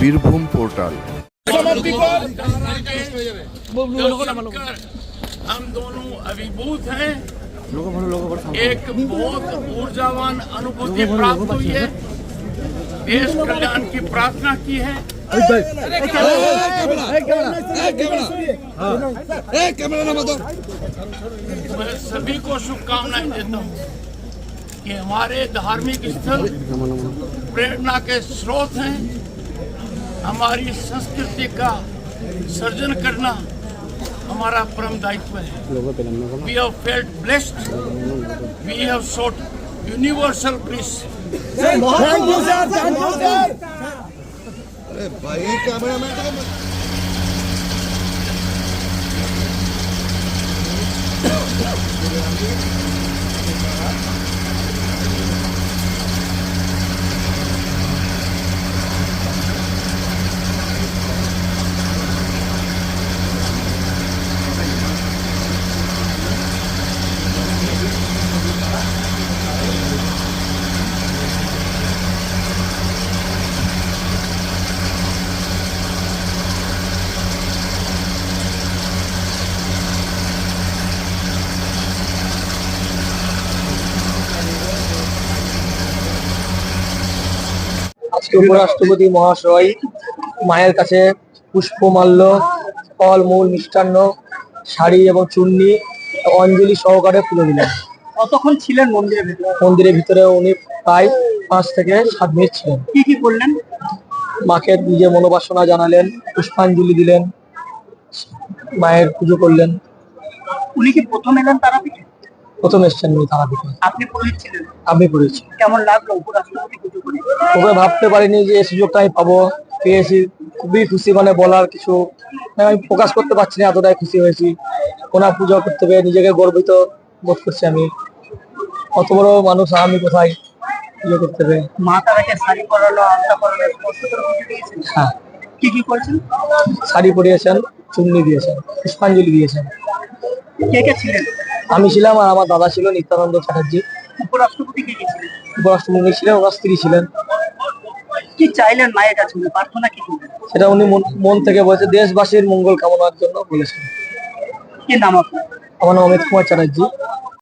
Birbhum portal कर हम दोनों अभिभूत हैं एक बहुत ऊर्जावान अनुभूति प्राप्त हुई है देश कल्याण की प्रार्थना की है मैं सभी को शुभकामनाएं देता हूँ कि हमारे धार्मिक स्थल प्रेरणा के स्रोत हैं हमारी संस्कृति का सर्जन करना हमारा परम दायित्व है। We have felt blessed we have sought universal bliss. আজকে উপরাষ্ট্রপতি মহাশয় মায়ের কাছে পুষ্পমাল্য ফল মূল মিষ্টান্ন শাড়ি এবং চুন্নি অঞ্জলি সহকারে তুলে দিলেন। কতক্ষণ ছিলেন মন্দিরের ভিতরে? মন্দিরের ভিতরে উনি প্রায় পাঁচ থেকে সাত মিনিট ছিলেন। কি কি করলেন? মাকে নিজের মনোবাসনা জানালেন পুষ্পাঞ্জলি দিলেন মায়ের পুজো করলেন। উনি কি প্রথম এলেন তারাপীঠে? প্রথম এসছেন উনি তারাপীঠে আপনি পুরোহিত ছিলেন আমি করেছি কেমন লাগল উপরাষ্ট্রপতি পুজো করে তবে ভাবতে পারিনি যে এই সুযোগটা আমি পাবো। পেয়েছি খুবই খুশি মানে বলার কিছু মানে আমি প্রকাশ করতে পারছি না এতটাই খুশি হয়েছি। ওনার পুজো করতে পেরে নিজেকে গর্বিত বোধ করছি আমি। অত বড় মানুষ আমি কোথায় পুজো করতে পেরে। মা তারাকে শাড়ি পরালো আলতা পরালো স্পর্শ করে পুজো দিয়েছেন? হ্যাঁ। কি কি করছেন? শাড়ি পরিয়েছেন চুন্নি দিয়েছেন পুষ্পাঞ্জলি দিয়েছেন। কে কে ছিলেন? আমি ছিলাম আর আমার দাদা ছিল নিত্যানন্দ চ্যাটার্জি। উপরাষ্ট্রপতি কে ছিলেন? উপরাষ্ট্রপতি ছিলেন? ওনার স্ত্রী ছিলেন। কি চাইলেন মায়ের কাছে প্রার্থনা কি করলেন? সেটা উনি মন- মন থেকে বলেছে দেশবাসীর মঙ্গল কামনার জন্য বলেছেন। কি নাম আপনার? আমার নাম অমিত কুমার চ্যাটার্জি।